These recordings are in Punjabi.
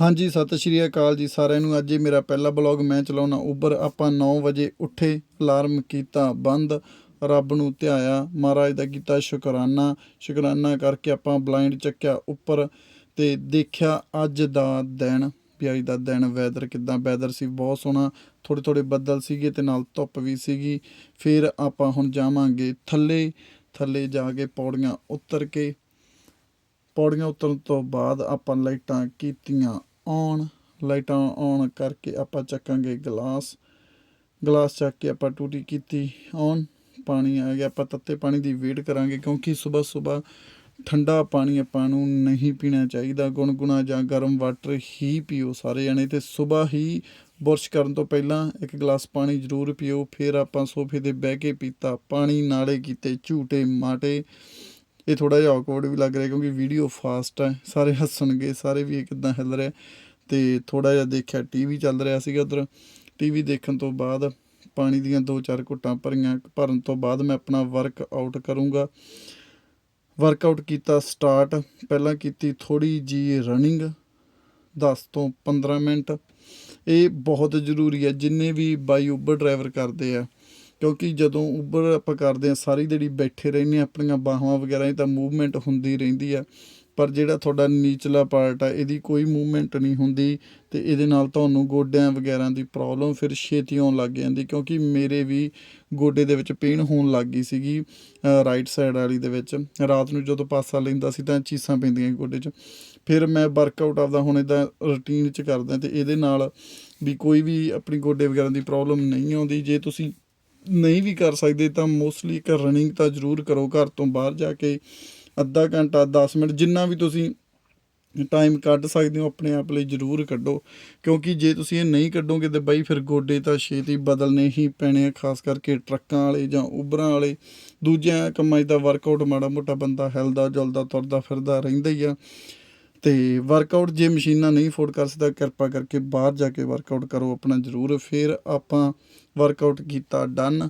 ਹਾਂਜੀ, ਸਤਿ ਸ਼੍ਰੀ ਅਕਾਲ ਜੀ ਸਾਰਿਆਂ ਨੂੰ। ਅੱਜ ਇਹ ਮੇਰਾ ਪਹਿਲਾ ਬਲੌਗ ਮੈਂ ਚਲਾਉਣਾ। ਉਬਰ ਆਪਾਂ 9 ਵਜੇ ਉੱਠੇ, ਅਲਾਰਮ ਕੀਤਾ ਬੰਦ, ਰੱਬ ਨੂੰ ਧਿਆਇਆ। ਮਹਾਰਾਜ ਦਾ ਕੀਤਾ ਸ਼ੁਕਰਾਨਾ। ਸ਼ੁਕਰਾਨਾ ਕਰਕੇ ਆਪਾਂ ਬਲਾਈਂਡ ਚੱਕਿਆ ਉੱਪਰ ਤੇ ਦੇਖਿਆ ਅੱਜ ਦਾ ਦਿਨ ਵੀ ਅੱਜ ਦਾ ਦਿਨ, ਵੈਦਰ ਕਿਦਾਂ, ਵੈਦਰ ਸੀ, ਬਹੁਤ ਸੋਹਣਾ। ਥੋੜੇ ਥੋੜੇ ਬੱਦਲ ਸੀਗੇ ਤੇ ਨਾਲ ਧੁੱਪ ਵੀ ਸੀਗੀ। ਫਿਰ ਆਪਾਂ ਹੁਣ ਜਾਵਾਂਗੇ ਥੱਲੇ। ਥੱਲੇ ਜਾ ਕੇ ਪੌੜੀਆਂ ਉਤਰ ਕੇ ਪੌੜੀਆਂ ਉਤਰਨ ਤੋਂ ਬਾਅਦ ਆਪਾਂ ਲਾਈਟਾਂ ਕੀਤੀਆਂ ਔਨ ਲਾਈਟਾਂ ਔਨ ਕਰਕੇ ਆਪਾਂ ਚੱਕਾਂਗੇ ਗਲਾਸ। ਗਲਾਸ ਚੱਕ ਕੇ ਆਪਾਂ ਟੂਟੀ ਕੀਤੀ ਔਨ ਪਾਣੀ ਆ ਗਿਆ, ਆਪਾਂ ਤੱਤੇ ਪਾਣੀ ਦੀ ਵੇਟ ਕਰਾਂਗੇ ਕਿਉਂਕਿ ਸਵੇਰ ਸਵੇਰ ਠੰਡਾ ਪਾਣੀ ਆਪਾਂ ਨੂੰ ਨਹੀਂ ਪੀਣਾ ਚਾਹੀਦਾ। ਗੁਣਗੁਣਾ ਜਾਂ ਗਰਮ ਵਾਟਰ ਹੀ ਪੀਓ ਸਾਰੇ ਜਣੇ ਤੇ ਸਵੇਰ ਹੀ ਬੁਰਸ਼ ਕਰਨ ਤੋਂ ਪਹਿਲਾਂ ਇੱਕ ਗਲਾਸ ਪਾਣੀ ਜ਼ਰੂਰ ਪੀਓ, ਫਿਰ ਆਪਾਂ ਸੋਫੇ ਤੇ ਬਹਿ ਕੇ ਪੀਤਾ, ਪਾਣੀ ਨਾਲੇ ਕੀਤੇ ਝੂਟੇ ਮਾਟੇ। ਇਹ ਥੋੜਾ ਜਿਹਾ awkward ਵੀ ਲੱਗ ਰਿਹਾ ਕਿਉਂਕਿ ਵੀਡੀਓ ਫਾਸਟ ਹੈ ਸਾਰੇ ਹੱਸਣਗੇ ਸਾਰੇ ਵੀ ਇਹ ਕਿਦਾਂ ਹਿੱਲ ਰਿਹਾ ਤੇ ਥੋੜਾ ਜਿਹਾ ਦੇਖਿਆ ਟੀਵੀ ਚੱਲ ਰਿਹਾ ਸੀਗਾ ਉਧਰ। ਟੀਵੀ ਦੇਖਣ ਤੋਂ ਬਾਅਦ ਪਾਣੀ ਦੀਆਂ ਦੋ ਚਾਰ ਘੁੱਟਾਂ ਭਰੀਆਂ, ਭਰਨ ਤੋਂ ਬਾਅਦ ਮੈਂ ਆਪਣਾ ਵਰਕ ਆਊਟ ਕਰੂੰਗਾ। ਵਰਕਆਊਟ ਕੀਤਾ ਸਟਾਰਟ ਪਹਿਲਾਂ ਕੀਤੀ ਥੋੜੀ ਜੀ ਰਨਿੰਗ 10 ਤੋਂ 15 ਮਿੰਟ। ਇਹ ਬਹੁਤ ਜ਼ਰੂਰੀ ਹੈ ਜਿੰਨੇ ਵੀ ਬਾਈ ਉਬਰ ਡਰਾਈਵਰ ਕਰਦੇ ਆ ਕਿਉਂਕਿ ਜਦੋਂ ਉਬਰ ਆਪਾਂ ਕਰਦੇ ਆ ਸਾਰੀ ਦਿਹਾੜੀ ਬੈਠੇ ਰਹਿੰਦੇ ਹਾਂ, ਆਪਣੀਆਂ ਬਾਹਾਂ ਵਗੈਰਾ, ਇਹ ਤਾਂ ਮੂਵਮੈਂਟ ਹੁੰਦੀ ਰਹਿੰਦੀ ਆ। ਪਰ ਜਿਹੜਾ ਤੁਹਾਡਾ ਨੀਚਲਾ ਪਾਰਟ ਆ, ਇਹਦੀ ਕੋਈ ਮੂਵਮੈਂਟ ਨਹੀਂ ਹੁੰਦੀ ਤੇ ਇਹਦੇ ਨਾਲ ਤੁਹਾਨੂੰ ਗੋਡਿਆਂ ਵਗੈਰਾ ਦੀ ਪ੍ਰੋਬਲਮ ਫਿਰ ਛੇਤੀ ਆਉਣ ਲੱਗ ਜਾਂਦੀ ਕਿਉਂਕਿ ਮੇਰੇ ਵੀ ਗੋਡੇ ਦੇ ਵਿੱਚ ਪੇਨ ਹੋਣ ਲੱਗ ਗਈ ਸੀਗੀ ਰਾਈਟ ਸਾਈਡ ਵਾਲੀ ਦੇ ਵਿੱਚ। ਰਾਤ ਨੂੰ ਜਦੋਂ ਪਾਸਾ ਲੈਂਦਾ ਸੀ ਤਾਂ ਚੀਸਾਂ ਪੈਂਦੀਆਂ ਸੀ ਗੋਡੇ 'ਚ। ਫਿਰ ਮੈਂ ਵਰਕਆਊਟ ਆਪਦਾ ਹੁਣ ਇਦਾਂ ਰੂਟੀਨ 'ਚ ਕਰਦਾ ਤੇ ਇਹਦੇ ਨਾਲ ਵੀ ਕੋਈ ਵੀ ਆਪਣੀ ਗੋਡੇ ਵਗੈਰਾ ਦੀ ਪ੍ਰੋਬਲਮ ਨਹੀਂ ਆਉਂਦੀ। ਜੇ ਤੁਸੀਂ ਨਹੀਂ ਵੀ ਕਰ ਸਕਦੇ, ਤਾਂ ਮੋਸਟਲੀ ਇੱਕ ਰਨਿੰਗ ਤਾਂ ਜ਼ਰੂਰ ਕਰੋ ਘਰ ਤੋਂ ਬਾਹਰ ਜਾ ਕੇ ਅੱਧਾ ਘੰਟਾ 10 ਮਿੰਟ, ਜਿੰਨਾ ਵੀ ਤੁਸੀਂ ਟਾਈਮ ਕੱਢ ਸਕਦੇ ਹੋ, ਆਪਣੇ ਆਪ ਲਈ ਜ਼ਰੂਰ ਕੱਢੋ। ਕਿਉਂਕਿ ਜੇ ਤੁਸੀਂ ਇਹ ਨਹੀਂ ਕੱਢੋਗੇ ਤੇ ਬਾਈ ਫਿਰ ਗੋਡੇ ਤਾਂ ਛੇਤੀ ਬਦਲਨੇ ਹੀ ਪੈਣੇ ਆ, ਖਾਸ ਕਰਕੇ ਟਰੱਕਾਂ ਵਾਲੇ ਜਾਂ ਉਬਰਾਂ ਵਾਲੇ। ਦੂਜਿਆਂ ਕੰਮਾਂ 'ਚ ਤਾਂ ਵਰਕਆਊਟ ਮਾੜਾ ਮੋਟਾ ਬੰਦਾ ਹਿਲਦਾ, ਜੁਲਦਾ, ਤੁਰਦਾ, ਫਿਰਦਾ ਰਹਿੰਦਾ ਹੀ ਆ। ਤੇ ਵਰਕਆਊਟ ਜੇ ਮਸ਼ੀਨਾਂ ਨਹੀਂ ਅਫੋਰਡ ਕਰ ਸਕਦਾ, ਕਿਰਪਾ ਕਰਕੇ ਬਾਹਰ ਜਾ ਕੇ ਵਰਕਆਊਟ ਕਰੋ, ਆਪਣਾ ਜ਼ਰੂਰ। ਫਿਰ ਆਪਾਂ ਵਰਕਆਊਟ ਕੀਤਾ ਡਨ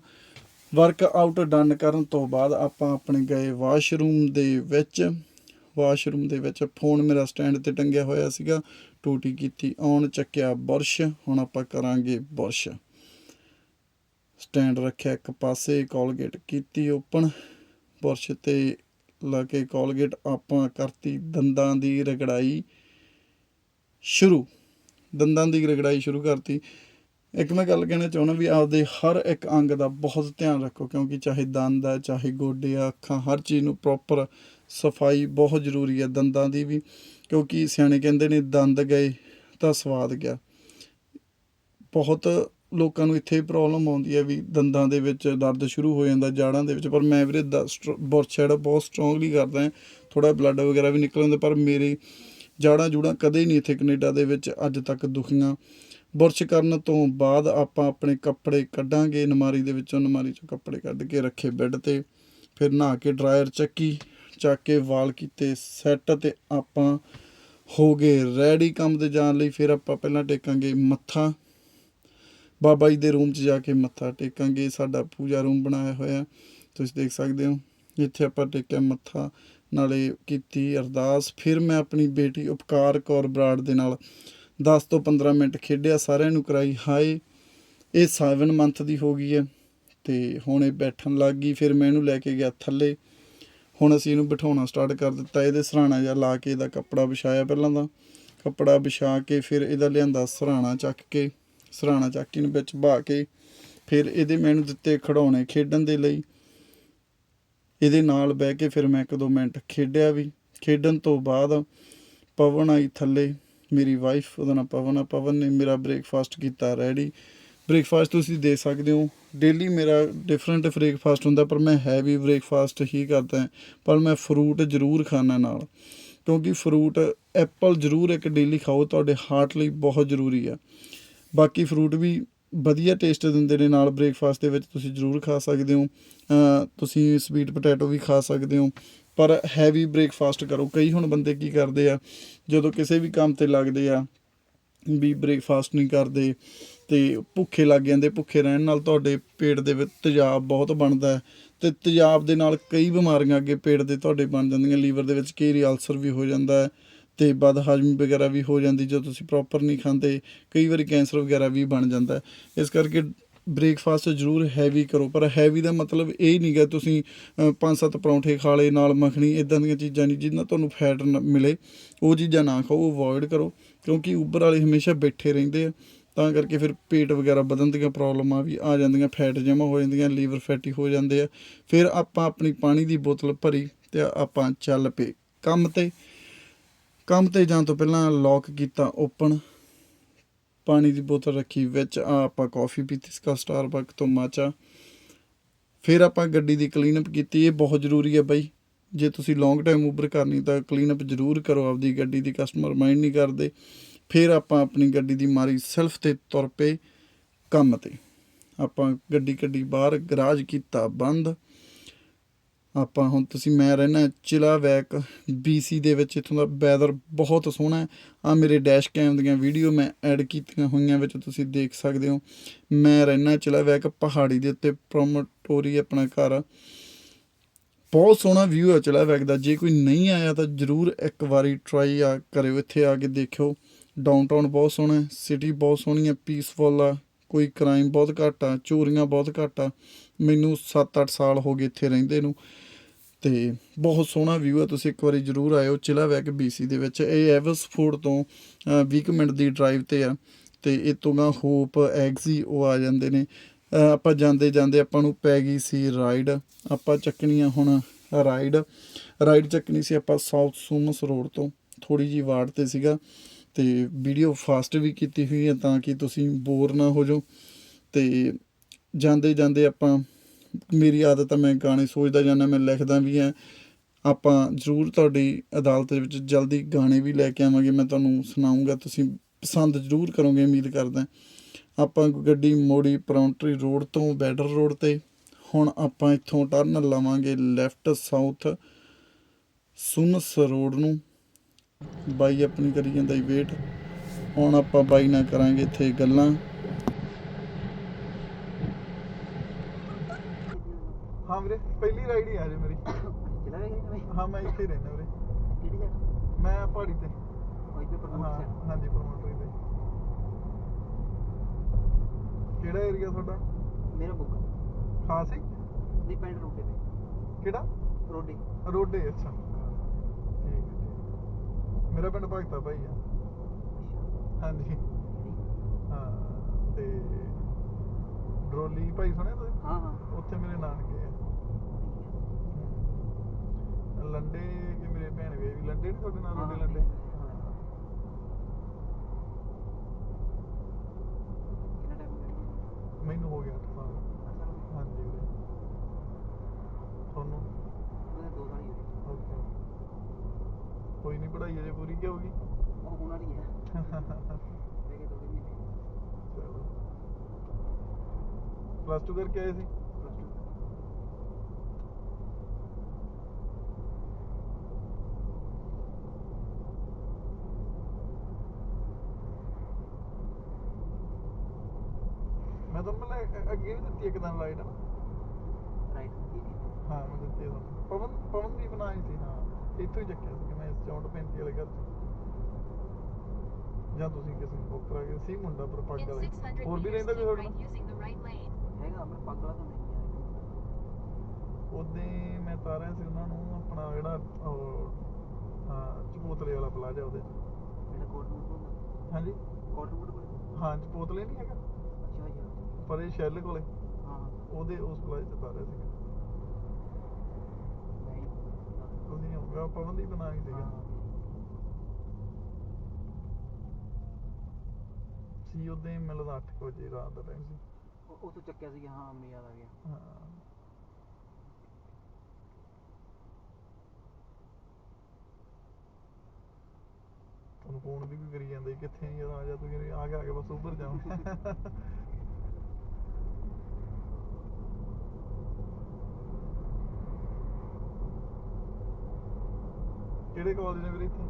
ਵਰਕਆਊਟ ਡਨ ਕਰਨ ਤੋਂ ਬਾਅਦ ਆਪਾਂ ਆਪਣੇ ਗਏ ਵਾਸ਼ਰੂਮ ਦੇ ਵਿੱਚ। ਵਾਸ਼ਰੂਮ ਦੇ ਵਿੱਚ ਫੋਨ ਮੇਰਾ ਸਟੈਂਡ ਤੇ ਟੰਗਿਆ ਹੋਇਆ ਸੀਗਾ। ਟੂਟੀ ਕੀਤੀ ਔਨ ਚੱਕਿਆ ਬੁਰਸ਼। ਹੁਣ ਆਪਾਂ ਕਰਾਂਗੇ ਬੁਰਸ਼। ਸਟੈਂਡ ਰੱਖਿਆ ਇੱਕ ਪਾਸੇ ਕੋਲਗੇਟ ਕੀਤੀ ਓਪਨ ਬੁਰਸ਼ ਤੇ ਲਾ ਕੇ ਕੋਲਗੇਟ ਆਪਾਂ ਕਰਤੀ ਦੰਦਾਂ ਦੀ ਰਗੜਾਈ ਸ਼ੁਰੂ। ਦੰਦਾਂ ਦੀ ਰਗੜਾਈ ਸ਼ੁਰੂ ਕਰਤੀ। ਇੱਕ ਮੈਂ ਗੱਲ ਕਹਿਣਾ ਚਾਹੁੰਦਾ ਵੀ ਆਪਦੇ ਹਰ ਇੱਕ ਅੰਗ ਦਾ ਬਹੁਤ ਧਿਆਨ ਰੱਖੋ, ਕਿਉਂਕਿ ਚਾਹੇ ਦੰਦ ਆ ਚਾਹੇ ਗੋਡੇ ਆ, ਅੱਖਾਂ, ਹਰ ਚੀਜ਼ ਨੂੰ ਪ੍ਰੋਪਰ ਸਫ਼ਾਈ ਬਹੁਤ ਜ਼ਰੂਰੀ ਹੈ ਦੰਦਾਂ ਦੀ ਵੀ, ਕਿਉਂਕਿ ਸਿਆਣੇ ਕਹਿੰਦੇ ਨੇ ਦੰਦ ਗਏ ਤਾਂ ਸਵਾਦ ਗਿਆ। ਬਹੁਤ ਲੋਕਾਂ ਨੂੰ ਇੱਥੇ ਪ੍ਰੋਬਲਮ ਆਉਂਦੀ ਹੈ ਵੀ ਦੰਦਾਂ ਦੇ ਵਿੱਚ ਦਰਦ ਸ਼ੁਰੂ ਹੋ ਜਾਂਦਾ, ਜਾੜਾਂ ਦੇ ਵਿੱਚ, ਪਰ ਮੈਂ ਵੀਰੇ ਬੁਰਸ਼ ਜਿਹੜਾ ਬਹੁਤ ਸਟਰੋਂਗਲੀ ਕਰਦਾ ਹਾਂ ਥੋੜਾ ਬਲੱਡ ਵਗੈਰਾ ਵੀ ਨਿਕਲ ਆਉਂਦਾ, ਪਰ ਮੇਰੇ ਜਾੜਾਂ ਜੂੜਾਂ ਕਦੇ ਨਹੀਂ ਇੱਥੇ ਕੈਨੇਡਾ ਦੇ ਵਿੱਚ ਅੱਜ ਤੱਕ ਦੁਖੀਆਂ। ਬੁਰਸ਼ ਕਰਨ ਤੋਂ ਬਾਅਦ ਆਪਾਂ ਆਪਣੇ ਕੱਪੜੇ ਕੱਢਾਂਗੇ ਨਮਾਰੀ ਦੇ ਵਿੱਚੋਂ ਨਮਾਰੀ ਚੋਂ ਕੱਪੜੇ ਕੱਢ ਕੇ ਰੱਖੇ ਬੈੱਡ ਤੇ, ਫਿਰ ਨਹਾ ਕੇ ਡਰਾਇਰ ਚੱਕੀ, ਚੱਕ ਕੇ ਵਾਲ ਕੀਤੇ, ਸੈੱਟ ਤੇ ਆਪਾਂ ਹੋ ਗਏ ਰੈਡੀ ਕੰਮ ਤੇ ਜਾਣ ਲਈ, ਫਿਰ ਆਪਾਂ ਪਹਿਲਾਂ ਟੇਕਾਂਗੇ ਮੱਥਾ। ਬਾਬਾ ਜੀ ਦੇ ਰੂਮ 'ਚ ਜਾ ਕੇ ਮੱਥਾ ਟੇਕਾਂਗੇ, ਸਾਡਾ ਪੂਜਾ ਰੂਮ ਬਣਾਇਆ ਹੋਇਆ, ਤੁਸੀਂ ਦੇਖ ਸਕਦੇ ਹੋ। ਜਿੱਥੇ ਆਪਾਂ ਟੇਕਿਆ ਮੱਥਾ, ਨਾਲੇ ਕੀਤੀ ਅਰਦਾਸ, ਫਿਰ ਮੈਂ ਆਪਣੀ ਬੇਟੀ ਉਪਕਾਰ ਕੌਰ ਬਰਾੜ ਦੇ ਨਾਲ 10 ਤੋਂ 15 ਮਿੰਟ ਖੇਡਿਆ, ਸਾਰਿਆਂ ਨੂੰ ਕਰਾਈ ਹਾਏ। ਇਹ 7 ਮੰਥ ਦੀ ਹੋ ਗਈ ਹੈ ਤੇ ਹੁਣ ਇਹ ਬੈਠਣ ਲੱਗ ਗਈ, ਫਿਰ ਮੈਂ ਇਹਨੂੰ ਲੈ ਕੇ ਗਿਆ ਥੱਲੇ। ਹੁਣ ਅਸੀਂ ਇਹਨੂੰ ਬਿਠਾਉਣਾ ਸਟਾਰਟ ਕਰ ਦਿੱਤਾ, ਇਹਦੇ ਸਰਾਣਾ ਜਿਹਾ ਲਾ ਕੇ ਇਹਦਾ ਕੱਪੜਾ ਵਿਛਾਇਆ ਪਹਿਲਾਂ ਦਾ ਕੱਪੜਾ ਵਿਛਾ ਕੇ ਫਿਰ ਇਹਦਾ ਲਿਆਂਦਾ ਸਰਾਣਾ ਚੱਕ ਕੇ, ਸਰਾਣਾ ਚੱਕ ਕੇ ਵਿੱਚ ਬਾ ਕੇ, ਫਿਰ ਇਹਦੇ ਮੈਨੂੰ ਦਿੱਤੇ ਖਿਡੌਣੇ ਖੇਡਣ ਦੇ ਲਈ। ਇਹਦੇ ਨਾਲ ਬਹਿ ਕੇ ਫਿਰ ਮੈਂ ਇੱਕ ਦੋ ਮਿੰਟ ਖੇਡਿਆ ਵੀ। ਖੇਡਣ ਤੋਂ ਬਾਅਦ ਪਵਨ ਆਈ ਥੱਲੇ। ਮੇਰੀ ਵਾਈਫ ਉਹਦਾ ਨਾਮ ਪਵਨ ਆ। ਪਵਨ ਨੇ ਮੇਰਾ ਬ੍ਰੇਕਫਾਸਟ ਕੀਤਾ ਰੈਡੀ ਬ੍ਰੇਕਫਾਸਟ ਤੁਸੀਂ ਦੇ ਸਕਦੇ ਹੋ। ਡੇਲੀ ਮੇਰਾ ਡਿਫਰੈਂਟ ਬ੍ਰੇਕਫਾਸਟ ਹੁੰਦਾ, ਪਰ ਮੈਂ ਹੈਵੀ ਬ੍ਰੇਕਫਾਸਟ ਹੀ ਕਰਦਾ ਹਾਂ। ਪਰ ਮੈਂ ਫਰੂਟ ਜ਼ਰੂਰ ਖਾਣਾ ਨਾਲ। ਕਿਉਂਕਿ ਫਰੂਟ ਐਪਲ ਜ਼ਰੂਰ ਇੱਕ ਡੇਲੀ ਖਾਓ, ਤੁਹਾਡੇ ਹਾਰਟ ਲਈ ਬਹੁਤ ਜ਼ਰੂਰੀ ਆ। ਬਾਕੀ ਫਰੂਟ ਵੀ ਵਧੀਆ ਟੇਸਟ ਦਿੰਦੇ ਨੇ ਨਾਲ ਬ੍ਰੇਕਫਾਸਟ ਦੇ ਵਿੱਚ ਤੁਸੀਂ ਜ਼ਰੂਰ ਖਾ ਸਕਦੇ ਹੋ। ਤੁਸੀਂ ਸਵੀਟ ਪੋਟੈਟੋ ਵੀ ਖਾ ਸਕਦੇ ਹੋ। ਪਰ ਹੈਵੀ ਬ੍ਰੇਕਫਾਸਟ ਕਰੋ। ਕਈ ਹੁਣ ਬੰਦੇ ਕੀ ਕਰਦੇ ਆ, ਜਦੋਂ ਕਿਸੇ ਵੀ ਕੰਮ ਤੇ ਲੱਗਦੇ ਆ, ਵੀ ਬ੍ਰੇਕਫਾਸਟ ਨਹੀਂ ਕਰਦੇ ਤੇ ਭੁੱਖੇ ਲੱਗ ਜਾਂਦੇ, ਭੁੱਖੇ ਰਹਿਣ ਨਾਲ ਤੁਹਾਡੇ ਪੇਟ ਦੇ ਵਿੱਚ ਤੇਜ਼ਾਬ ਬਹੁਤ ਬਣਦਾ ਹੈ ਤੇ ਤੇਜ਼ਾਬ ਦੇ ਨਾਲ ਕਈ ਬਿਮਾਰੀਆਂ ਅੱਗੇ ਪੇਟ ਦੇ ਤੁਹਾਡੇ ਬਣ ਜਾਂਦੀਆਂ, ਲੀਵਰ ਦੇ ਵਿੱਚ ਕਈ ਅਲਸਰ ਵੀ ਹੋ ਜਾਂਦਾ ਹੈ ਤੇ ਬਦ ਹਜਮੀ ਵਗੈਰਾ ਵੀ ਹੋ ਜਾਂਦੀ ਜਦੋਂ ਤੁਸੀਂ ਪ੍ਰੋਪਰ ਨਹੀਂ ਖਾਂਦੇ, ਕਈ ਵਾਰੀ ਕੈਂਸਰ ਵਗੈਰਾ ਵੀ ਬਣ ਜਾਂਦਾ ਇਸ ਕਰਕੇ ਬ੍ਰੇਕਫਾਸਟ ਜ਼ਰੂਰ ਹੈਵੀ ਕਰੋ, ਪਰ ਹੈਵੀ ਦਾ ਮਤਲਬ ਇਹ ਨਹੀਂ ਗਾ ਤੁਸੀਂ ਪੰਜ ਸੱਤ ਪਰੌਂਠੇ ਖਾ ਲਏ, ਨਾਲ ਮੱਖਣੀ ਇਦਾਂ ਦੀਆਂ ਚੀਜ਼ਾਂ ਨਹੀਂ ਜਿਨ੍ਹਾਂ ਤੁਹਾਨੂੰ ਫੈਟ ਮਿਲੇ, ਉਹ ਚੀਜ਼ਾਂ ਨਾ ਖਾਓ ਅਵੋਇਡ ਕਰੋ, ਕਿਉਂਕਿ ਉਬਰ ਵਾਲੇ ਹਮੇਸ਼ਾ ਬੈਠੇ ਰਹਿੰਦੇ ਆ, ਤਾਂ ਕਰਕੇ ਫਿਰ ਪੇਟ ਵਗੈਰਾ ਵਧਣ ਦੀਆਂ ਪ੍ਰੋਬਲਮਾਂ ਵੀ ਆ ਜਾਂਦੀਆਂ ਫੈਟ ਜਮ੍ਹਾਂ ਹੋ ਜਾਂਦੀਆਂ ਲੀਵਰ ਫੈਟੀ ਹੋ ਜਾਂਦੇ ਆ, ਫਿਰ ਆਪਾਂ ਆਪਣੀ ਪਾਣੀ ਦੀ ਬੋਤਲ ਭਰੀ ਤੇ ਆਪਾਂ ਚੱਲ ਪਏ। ਕੰਮ ਤੇ ਕੰਮ ਤੇ ਜਾਣ ਤੋਂ ਪਹਿਲਾਂ ਲੌਕ ਕੀਤਾ ਓਪਨ ਪਾਣੀ ਦੀ ਬੋਤਲ ਰੱਖੀ, ਵਿੱਚ ਆ ਆਪਾਂ ਕਾਫੀ ਪੀਤੀ ਸਕਾ ਸਟਾਰਬਕ ਤੋਂ ਮਾਚਾ। ਫਿਰ ਆਪਾਂ ਗੱਡੀ ਦੀ ਕਲੀਨਅਪ ਕੀਤੀ, ਇਹ ਬਹੁਤ ਜ਼ਰੂਰੀ ਹੈ ਬਾਈ। ਜੇ ਤੁਸੀਂ ਲੌਂਗ ਟਾਈਮ ਉਬਰ ਕਰਨੀ, ਤਾਂ ਕਲੀਨਅਪ ਜ਼ਰੂਰ ਕਰੋ, ਆਪਦੀ ਗੱਡੀ ਦੀ ਕਸਟਮਰ ਮਾਈਂਡ ਨਹੀਂ ਕਰਦੇ। ਫਿਰ ਆਪਾਂ ਆਪਣੀ ਗੱਡੀ ਦੀ ਮਾਰੀ ਸੈਲਫ ਤੇ ਤੁਰ ਪਏ ਕੰਮ ਤੇ। ਆਪਾਂ ਗੱਡੀ ਕੱਢੀ ਬਾਹਰ ਗਰਾਜ ਕੀਤਾ ਬੰਦ। ਆਪਾਂ ਹੁਣ ਤੁਸੀਂ, ਮੈਂ ਰਹਿਣਾ ਚਿਲਾ ਵੈਕ BC ਦੇ ਵਿੱਚ, ਇੱਥੋਂ ਦਾ ਵੈਦਰ ਬਹੁਤ ਸੋਹਣਾ ਹੈ। ਆ ਮੇਰੇ ਡੈਸ਼ ਕੈਮ ਦੀਆਂ ਵੀਡੀਓ ਮੈਂ ਐਡ ਕੀਤੀਆਂ ਹੋਈਆਂ ਵਿੱਚ ਤੁਸੀਂ ਦੇਖ ਸਕਦੇ ਹੋ। ਮੈਂ ਰਹਿਣਾ ਚਿਲਾ ਵੈਕ ਪਹਾੜੀ ਦੇ ਉੱਤੇ ਪ੍ਰੋਮੋਟੋਰੀ ਆਪਣਾ ਘਰ ਬਹੁਤ ਸੋਹਣਾ ਵਿਊ ਹੈ ਚਿਲਾ ਵੈਕ ਦਾ। ਜੇ ਕੋਈ ਨਹੀਂ ਆਇਆ ਤਾਂ ਜਰੂਰ ਇੱਕ ਵਾਰੀ ਟਰਾਈ ਆ ਕਰਿਓ ਇੱਥੇ ਆ ਕੇ ਦੇਖਿਓ। ਡਾਊਨਟਾਊਨ ਬਹੁਤ ਸੋਹਣਾ ਹੈ ਸਿਟੀ ਬਹੁਤ ਸੋਹਣੀ ਹੈ ਪੀਸਫੁਲ ਆ, ਕੋਈ ਕ੍ਰਾਈਮ ਬਹੁਤ ਘੱਟ ਆ, ਚੋਰੀਆਂ ਬਹੁਤ ਘੱਟ ਆ। ਮੈਨੂੰ 7-8 ਸਾਲ ਹੋ ਗਏ ਇੱਥੇ ਰਹਿੰਦੇ ਨੂੰ। ਤੇ ਬਹੁਤ ਸੋਹਣਾ ਵਿਊ ਹੈ ਤੁਸੀਂ ਇੱਕ ਵਾਰੀ ਜਰੂਰ ਆਇਓ ਚਿਲਾ ਵੈਕ BC ਦੇ ਵਿੱਚ। ਇਹ ਐਵਸਫੋਰਡ ਤੋਂ ਅ, 20 ਕੁ ਮਿੰਟ ਦੀ ਡਰਾਈਵ ਤੇ ਆ ਤੇ ਇਹ ਤੋਂ ਗਾ ਹੋਪ ਐਗਜ਼ੀ ਉਹ ਆ ਜਾਂਦੇ ਨੇ। ਆਪਾਂ ਜਾਂਦੇ ਜਾਂਦੇ ਆਪਾਂ ਨੂੰ ਪੈ ਗਈ ਸੀ ਰਾਈਡ ਆਪਾਂ ਚੱਕਣੀ ਆ ਹੁਣ ਰਾਈਡ ਰਾਈਡ ਚੱਕਣੀ ਸੀ ਆਪਾਂ ਸਾਊਥ ਸੂਮਸ ਰੋਡ ਤੋਂ। ਥੋੜੀ ਜੀ ਵਾਰਡ ਤੇ ਸੀਗਾ ਤੇ ਵੀਡੀਓ ਫਾਸਟ ਵੀ ਕੀਤੀ ਹੋਈ ਹੈ ਤਾਂ ਕਿ ਤੁਸੀਂ ਬੋਰ ਨਾ ਹੋ ਜਾਓ। ਤੇ ਜਾਂਦੇ ਜਾਂਦੇ ਆਪਾਂ ਮੇਰੀ ਆਦਤ ਆ ਮੈਂ ਗਾਣੇ ਸੋਚਦਾ ਜਾਂਦਾ, ਮੈਂ ਲਿਖਦਾ ਵੀ ਹਾਂ। ਆਪਾਂ ਜ਼ਰੂਰ ਤੁਹਾਡੀ ਅਦਾਲਤ ਦੇ ਵਿੱਚ ਜਲਦੀ ਗਾਣੇ ਵੀ ਲੈ ਕੇ ਆਵਾਂਗੇ, ਮੈਂ ਤੁਹਾਨੂੰ ਸੁਣਾਉਂਗਾ ਤੁਸੀਂ ਪਸੰਦ ਜ਼ਰੂਰ ਕਰੋਗੇ, ਉਮੀਦ ਕਰਦਾ ਆਪਾਂ ਗੱਡੀ ਮੋੜੀ ਪਰੌਂਟਰੀ ਰੋਡ ਤੋਂ ਬੈਡਰ ਰੋਡ ਤੇ, ਹੁਣ ਆਪਾਂ ਇੱਥੋਂ ਟਰਨ ਲਵਾਂਗੇ ਲੈਫਟ ਸਾਊਥ ਸੁਨਸ ਰੋਡ ਨੂੰ। ਬਾਈ ਆਪਣੀ ਕਰੀ ਜਾਂਦਾ ਹੀ ਵੇਟ, ਹੁਣ ਆਪਾਂ ਬਾਈ ਨਾਲ ਕਰਾਂਗੇ ਇੱਥੇ ਗੱਲਾਂ ਹਾਂ ਵੀਰੇ ਪਹਿਲੀ ਰਾਈਡ ਹੀ ਆ ਜੇ ਮੇਰੀ। ਹਾਂ ਮੈਂ ਇੱਥੇ ਹੀ ਰਹਿੰਦਾ ਵੀਰੇ। ਕਿਹੜੀ ਜਗ੍ਹਾ? ਮੈਂ ਪਹਾੜੀ ਤੇ। ਉਹ ਇੱਥੇ ਹਾਂ ਪ੍ਰਮੋਟ ਹਾਂਜੀ ਪ੍ਰਮੋਟਰੀ ਤੇ। ਕਿਹੜਾ ਏਰੀਆ ਤੁਹਾਡਾ? ਮੇਰਾ ਬੁੱਕ। ਖਾਸ ਹੀ ਦੀ ਪਿੰਡ ਰੋਡੇ ਤੇ। ਕਿਹੜਾ? ਰੋਡੇ। ਰੋਡੇ ਅੱਛਾ। ਠੀਕ ਹੈ ਠੀਕ। ਮੇਰਾ ਪਿੰਡ ਭਗਤਾ ਭਾਈ ਆ। ਹਾਂਜੀ। ਹਾਂ ਤੇ ਡਰੋਲੀ ਭਾਈ ਸੁਣਿਆ ਤੁਸੀਂ? ਹਾਂ ਹਾਂ। ਉੱਥੇ ਮੇਰੇ ਨਾਨਕੇ ਆ। ਲੰਡੇ ਕਿ ਮੇਰੇ ਭੈਣ ਵੇ ਵੀ ਲੰਡੇ ਨਹੀਂ ਤੁਹਾਡੇ ਨਾਲ ਹਾਂ, ਲੰਡੇ? ਕਿੰਨਾ ਟਾਈਮ ਹੋ ਗਿਆ? ਮੈਨੂੰ ਹੋ ਗਿਆ 8 ਸਾਲ। ਅਸਲ ਵਿੱਚ ਹਾਂਜੀ ਵੀਰੇ। ਤੁਹਾਨੂੰ? ਉਹਦੇ ਦੋ ਸਾਲ ਹੀ ਓਕੇ। ਕੋਈ ਨਹੀਂ ਪੜ੍ਹਾਈ ਅਜੇ ਪੂਰੀ ਕੀ ਹੋਗੀ ਉਹ ਹੁਣ ਵਾਲੀ ਹੈ। ਲੈ ਕੇ ਦੋ ਮਹੀਨੇ। ਪਲੱਸ 2 ਕਰਕੇ ਆਏ ਸੀ ਪਲੱਸ 2 ਮੈਂ ਤੁਹਾਨੂੰ ਪਹਿਲਾਂ ਅੱਗੇ ਵੀ ਦਿੱਤੀ ਇੱਕ ਦਿਨ ਲਾਈਟ ਰਾਈਟ ਹਾਂ ਮੈਂ ਦਿੱਤੀ ਪਵਨ ਪਵਨ ਦੀ ਬਣਾਈ ਸੀ ਹਾਂ। ਇੱਥੋਂ ਹੀ ਚੱਕਿਆ ਸੀ ਕਿ ਮੈਂ 64 35 ਵਾਲੇ ਘਰ ਤੋਂ ਜਾਂ ਤੁਸੀਂ ਕਿਸੇ ਨੂੰ ਬੁੱਕ ਕਰਾ ਕੇ ਸੀ ਮੁੰਡਾ ਪਰ ਪੱਗ ਵਾਲਾ 600 ਹੋਰ ਵੀ ਰਹਿੰਦਾ ਕੋਈ lane. ਹੈਗਾ ਆਪਣੇ ਪੱਗ ਵਾਲਾ ਤਾਂ ਨਹੀਂ ਹੈ। ਉਹਦੇ ਮੈਂ ਤਾਰਿਆ ਸੀ ਉਹਨਾਂ ਨੂੰ ਆਪਣਾ ਜਿਹੜਾ ਉਹ ਚਪੋਤਲੇ ਵਾਲਾ ਪਲਾਜ਼ਾ ਉਹਦੇ 'ਚ। ਜਿਹੜਾ ਕੋਟ ਮੋਟ ਕੋਲ ਹਾਂਜੀ। ਕੋਟ ਮੋਟ ਕੋਲ ਹਾਂ ਚਪੋਤਲੇ ਨਹੀਂ ਹੈਗਾ। ਪਰ ਸ਼ੈਲ ਕੋਲੇ ਹਾਂ। ਉਹਦੇ ਉਸ ਪਲਾਜ਼ੇ 'ਚ ਤਾਰਿਆ ਸੀ ਨਹੀਂ। ਤੁਸੀਂ ਹੋਗਾ ਪਵਨ ਦੀ ਬਣਾ ਹੀ। ਸੀਗਾ ਸੀ ਉਹਦੇ ਮੈਨੂੰ ਲੱਗਦਾ 8 ਵਜੇ ਰਾਤ ਦਾ ਟਾਈਮ ਸੀ। ਉਹ ਉਹ ਤੋਂ ਚੱਕਿਆ ਸੀ ਹਾਂ ਮੈਨੂੰ ਯਾਦ ਆ। ਗਿਆ ਹਾਂ। ਤੁਹਾਨੂੰ ਫੋਨ ਵੀ ਕੋਈ ਕਰੀ ਜਾਂਦਾ ਕਿੱਥੇ ਆਂ ਜਾ ਤੂੰ ਆ ਗਿਆ ਆ ਗਿਆ ਬਸ ਉੱਪਰ ਜਾਵਾਂ ਕਿਹੜੇ ਕਾਲਜ ਨੇ ਵੀਰੇ ਇੱਥੇ?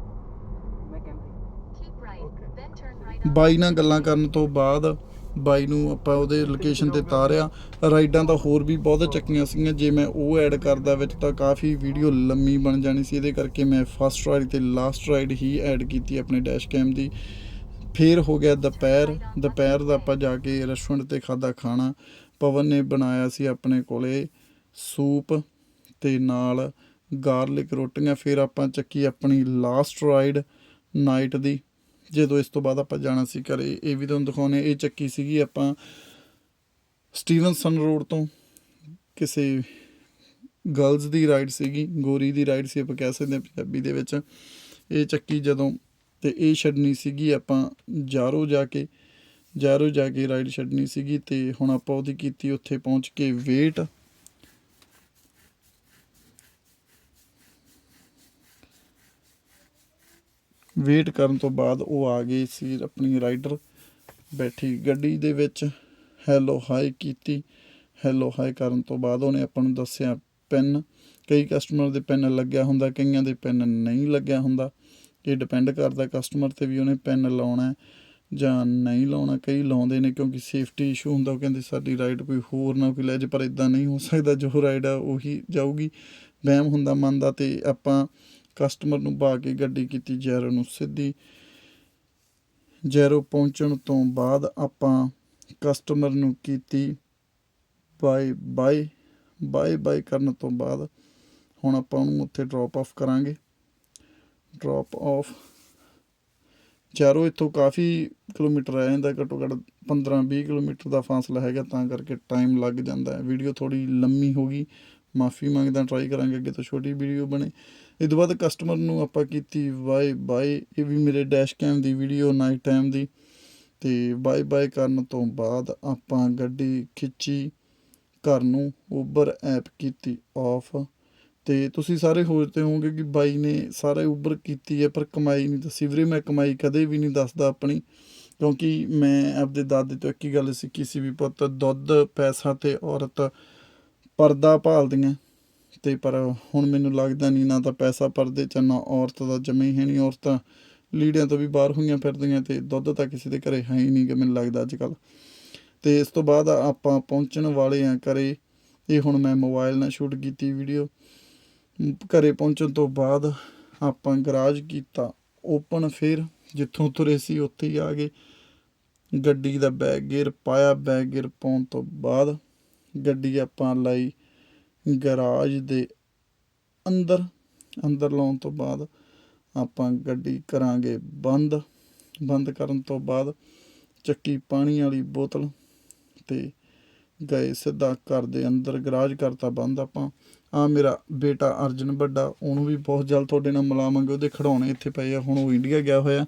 ਮੈਂ ਕੈਂਪਰੀ Keep right, Okay. then turn right on. ਬਾਈ ਨਾਲ ਗੱਲਾਂ ਕਰਨ ਤੋਂ ਬਾਅਦ ਬਾਈ ਨੂੰ ਆਪਾਂ ਉਹਦੇ ਲੋਕੇਸ਼ਨ ਤੇ ਤਾਰਿਆ ਰਾਈਡਾਂ ਤਾਂ ਹੋਰ ਵੀ ਬਹੁਤ ਚੱਕੀਆਂ ਸੀਗੀਆਂ। ਜੇ ਮੈਂ ਉਹ ਐਡ ਕਰਦਾ ਵਿੱਚ ਤਾਂ ਕਾਫੀ ਵੀਡੀਓ ਲੰਮੀ ਬਣ ਜਾਣੀ ਸੀ। ਇਹਦੇ ਕਰਕੇ ਮੈਂ ਫਸਟ ਰਾਈਡ ਤੇ ਲਾਸਟ ਰਾਈਡ ਹੀ ਐਡ ਕੀਤੀ ਆਪਣੇ ਡੈਸ਼ ਕੈਮ ਦੀ। ਫੇਰ ਹੋ ਗਿਆ ਦੁਪਹਿਰ। ਦੁਪਹਿਰ ਦਾ ਆਪਾਂ ਜਾ ਕੇ ਰੈਸਟੋਰੈਂਟ ਤੇ ਖਾਦਾ ਖਾਣਾ। ਪਵਨ ਨੇ ਬਣਾਇਆ ਸੀ ਆਪਣੇ ਕੋਲੇ ਸੂਪ ਤੇ ਨਾਲ ਗਾਰਲਿਕ ਰੋਟੀਆਂ, ਫਿਰ ਆਪਾਂ ਚੱਕੀ ਆਪਣੀ ਲਾਸਟ ਰਾਈਡ ਨਾਈਟ ਦੀ। ਜਦੋਂ ਇਸ ਤੋਂ ਬਾਅਦ ਆਪਾਂ ਜਾਣਾ ਸੀ ਘਰੇ, ਇਹ ਵੀ ਤੁਹਾਨੂੰ ਦਿਖਾਉਣੇ ਇਹ ਚੱਕੀ ਸੀਗੀ ਆਪਾਂ ਸਟੀਵਨਸਨ ਰੋਡ ਤੋਂ। ਕਿਸੇ ਗਰਲਸ ਦੀ ਰਾਈਡ ਸੀਗੀ, ਗੋਰੀ ਦੀ ਰਾਈਡ ਸੀ ਆਪਾਂ ਕਹਿ ਸਕਦੇ ਹਾਂ ਪੰਜਾਬੀ ਦੇ ਵਿੱਚ। ਇਹ ਚੱਕੀ ਜਦੋਂ ਤੇ ਇਹ ਛੱਡਣੀ ਸੀਗੀ ਆਪਾਂ ਜਾਰੋ ਜਾ ਕੇ, ਜਾਰੋ ਜਾ ਕੇ ਰਾਈਡ ਛੱਡਣੀ ਸੀਗੀ ਤੇ ਹੁਣ ਆਪਾਂ ਉਹਦੀ ਕੀਤੀ ਉੱਥੇ ਪਹੁੰਚ ਕੇ ਵੇਟ ਵੇਟ ਕਰਨ ਤੋਂ ਬਾਅਦ ਉਹ ਆ ਗਏ ਸੀ ਆਪਣੀ ਰਾਈਡਰ ਬੈਠੀ ਗੱਡੀ ਦੇ ਵਿੱਚ। ਹੈਲੋ ਹਾਈ ਕੀਤੀ। ਹੈਲੋ ਹਾਈ ਕਰਨ ਤੋਂ ਬਾਅਦ ਉਹਨੇ ਆਪਾਂ ਨੂੰ ਦੱਸਿਆ ਪੈਨ ਕਈ ਕਸਟਮਰ ਦੇ ਪੈਨ ਲੱਗਿਆ ਹੁੰਦਾ, ਕਈਆਂ ਦੇ ਪੈਨ ਨਹੀਂ ਲੱਗਿਆ ਹੁੰਦਾ। ਇਹ ਡਿਪੈਂਡ ਕਰਦਾ ਕਸਟਮਰ ਤੇ ਵੀ ਉਹਨੇ ਪੈਨ ਲਾਉਣਾ ਜਾਂ ਨਹੀਂ ਲਾਉਣਾ। ਕਈ ਲਾਉਂਦੇ ਨੇ ਕਿਉਂਕਿ ਸੇਫਟੀ ਇਸ਼ੂ ਹੁੰਦਾ, ਉਹ ਕਹਿੰਦੇ ਸਾਡੀ ਰਾਈਡ ਕੋਈ ਹੋਰ ਨਾ ਕੋਈ ਲੈ ਜੇ, ਪਰ ਇਦਾਂ ਨਹੀਂ ਹੋ ਸਕਦਾ। ਜੋ ਰਾਈਡ ਆ ਉਹੀ ਜਾਊਗੀ। ਵਹਿਮ ਹੁੰਦਾ ਮਨ ਦਾ ਤੇ ਆਪਾਂ ਕਸਟਮਰ ਨੂੰ ਪਾ ਕੇ ਗੱਡੀ ਕੀਤੀ ਜੈਰੋ ਨੂੰ ਸਿੱਧੀ। ਜੈਰੋ ਪਹੁੰਚਣ ਤੋਂ ਬਾਅਦ ਆਪਾਂ ਕਸਟਮਰ ਨੂੰ ਕੀਤੀ ਬਾਏ ਬਾਏ ਬਾਏ ਬਾਏ ਕਰਨ ਤੋਂ ਬਾਅਦ ਹੁਣ ਆਪਾਂ ਉਹਨੂੰ ਉੱਥੇ ਡ੍ਰੌਪ ਆਫ ਕਰਾਂਗੇ। ਡ੍ਰੌਪ ਆਫ ਚਾਰੋ ਇੱਥੋਂ ਕਾਫੀ ਕਿਲੋਮੀਟਰ ਆ ਜਾਂਦਾ, ਘੱਟੋ ਘੱਟ 15-20 ਕਿਲੋਮੀਟਰ ਦਾ ਫਾਸਲਾ ਹੈਗਾ, ਤਾਂ ਕਰਕੇ ਟਾਈਮ ਲੱਗ ਜਾਂਦਾ ਹੈ। ਵੀਡੀਓ ਥੋੜੀ ਲੰਮੀ ਹੋ ਗਈ ਮਾਫੀ ਮੰਗਦਾ ਟਰਾਈ ਕਰਾਂਗੇ ਅੱਗੇ ਤੋਂ ਛੋਟੀ ਵੀਡੀਓ ਬਣੇ। ਇਹ ਤੋਂ ਬਾਅਦ ਕਸਟਮਰ ਨੂੰ ਆਪਾਂ ਕੀਤੀ ਬਾਏ ਬਾਏ ਇਹ ਵੀ ਮੇਰੇ ਡੈਸ਼ ਕੈਮ ਦੀ ਵੀਡੀਓ ਨਾਈਟ ਟਾਈਮ ਦੀ। ਤੇ ਬਾਏ ਬਾਏ ਕਰਨ ਤੋਂ ਬਾਅਦ ਆਪਾਂ ਗੱਡੀ ਖਿੱਚੀ, ਘਰ ਨੂੰ ਉਬਰ ਐਪ ਕੀਤੀ ਆਫ ਤੇ ਤੁਸੀਂ ਸਾਰੇ ਸੋਚਦੇ ਹੋਵੋਗੇ ਕਿ ਬਾਈ ਨੇ ਸਾਰੇ ਉਬਰ ਕੀਤੀ ਹੈ, ਪਰ ਕਮਾਈ ਨਹੀਂ ਦੱਸੀ। ਵੀਰੇ, ਮੈਂ ਕਮਾਈ ਕਦੇ ਵੀ ਨਹੀਂ ਦੱਸਦਾ ਆਪਣੀ, ਕਿਉਂਕਿ ਮੈਂ ਆਪਦੇ ਦਾਦੇ ਤੋਂ ਇੱਕ ਹੀ ਗੱਲ ਸਿੱਖੀ ਸੀ ਵੀ ਪੁੱਤ, ਦੁੱਧ, ਪੈਸਾ ਤੇ ਔਰਤ ਪਰਦਾ ਭਾਲਦੀਆਂ। ਤੇ ਪਰ ਹੁਣ ਮੈਨੂੰ ਲੱਗਦਾ ਨਹੀਂ ਨਾ ਤਾਂ ਪੈਸਾ ਪਰਦੇ ਚ, ਨਾ ਔਰਤ ਦਾ, ਜਮੇ ਹੀ ਹੈ ਨਹੀਂ ਔਰਤਾਂ। ਲੀੜਿਆਂ ਤੋਂ ਵੀ ਬਾਹਰ ਹੋਈਆਂ ਫਿਰਦੀਆਂ ਤੇ ਦੁੱਧ ਤਾਂ ਕਿਸੇ ਦੇ ਘਰੇ ਹੈ ਹੀ ਨਹੀਂ ਕਿ ਮੈਨੂੰ ਲੱਗਦਾ ਅੱਜ ਕੱਲ ਤੇ ਇਸ ਤੋਂ ਬਾਅਦ ਆਪਾਂ ਪਹੁੰਚਣ ਵਾਲੇ ਆ ਘਰੇ। ਇਹ ਹੁਣ ਮੈਂ ਮੋਬਾਈਲ ਨਾਲ ਸ਼ੂਟ ਕੀਤੀ ਵੀਡੀਓ। ਘਰੇ ਪਹੁੰਚਣ ਤੋਂ ਬਾਅਦ ਆਪਾਂ ਗਰਾਜ ਕੀਤਾ, ਓਪਨ ਫਿਰ ਜਿੱਥੋਂ ਤੁਰੇ ਸੀ ਉੱਥੇ ਹੀ ਆ ਗਏ। ਗੱਡੀ ਦਾ ਬੈਗ ਗੇਅਰ ਪਾਇਆ, ਬੈਗ ਗੇਅਰ ਪਾਉਣ ਤੋਂ ਬਾਅਦ ਗੱਡੀ ਆਪਾਂ ਲਾਈ ਗਰਾਜ ਦੇ ਅੰਦਰ ਅੰਦਰ ਲਾਉਣ ਤੋਂ ਬਾਅਦ ਆਪਾਂ ਗੱਡੀ ਕਰਾਂਗੇ ਬੰਦ। ਬੰਦ ਕਰਨ ਤੋਂ ਬਾਅਦ ਚੱਕੀ ਪਾਣੀ ਵਾਲੀ ਬੋਤਲ ਤੇ ਗਏ ਸਿੱਧਾ ਘਰ ਦੇ ਅੰਦਰ, ਗਰਾਜ ਕਰਤਾ ਬੰਦ ਆਪਾਂ। ਆ ਮੇਰਾ ਬੇਟਾ ਅਰਜਨ ਵੱਡਾ, ਉਹਨੂੰ ਵੀ ਬਹੁਤ ਜਲਦ ਤੁਹਾਡੇ ਨਾਲ ਮਿਲਾਵਾਂਗੇ, ਉਹਦੇ ਖਿਡੌਣੇ ਇੱਥੇ ਪਏ ਆ, ਹੁਣ ਉਹ ਇੰਡੀਆ ਗਿਆ ਹੋਇਆ।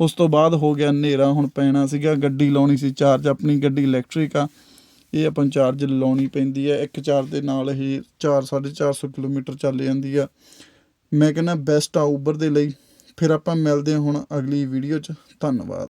ਉਸ ਤੋਂ ਬਾਅਦ ਹੋ ਗਿਆ ਹਨੇਰਾ, ਹੁਣ ਪੈਣਾ ਸੀਗਾ, ਗੱਡੀ ਲਾਉਣੀ ਸੀ ਚਾਰਜ ਆਪਣੀ ਗੱਡੀ ਇਲੈਕਟ੍ਰਿਕ ਆ। ਇਹ ਆਪਾਂ ਨੂੰ ਚਾਰਜ ਲਾਉਣੀ ਪੈਂਦੀ ਹੈ, ਇੱਕ ਚਾਰਜ ਦੇ ਨਾਲ ਇਹ 4 450 ਕਿਲੋਮੀਟਰ ਚੱਲ ਜਾਂਦੀ ਆ। ਮੈਂ ਕਹਿੰਦਾ ਬੈਸਟ ਆ ਉਬਰ ਦੇ ਲਈ। ਫਿਰ ਆਪਾਂ ਮਿਲਦੇ ਹਾਂ ਹੁਣ ਅਗਲੀ ਵੀਡੀਓ 'ਚ। ਧੰਨਵਾਦ।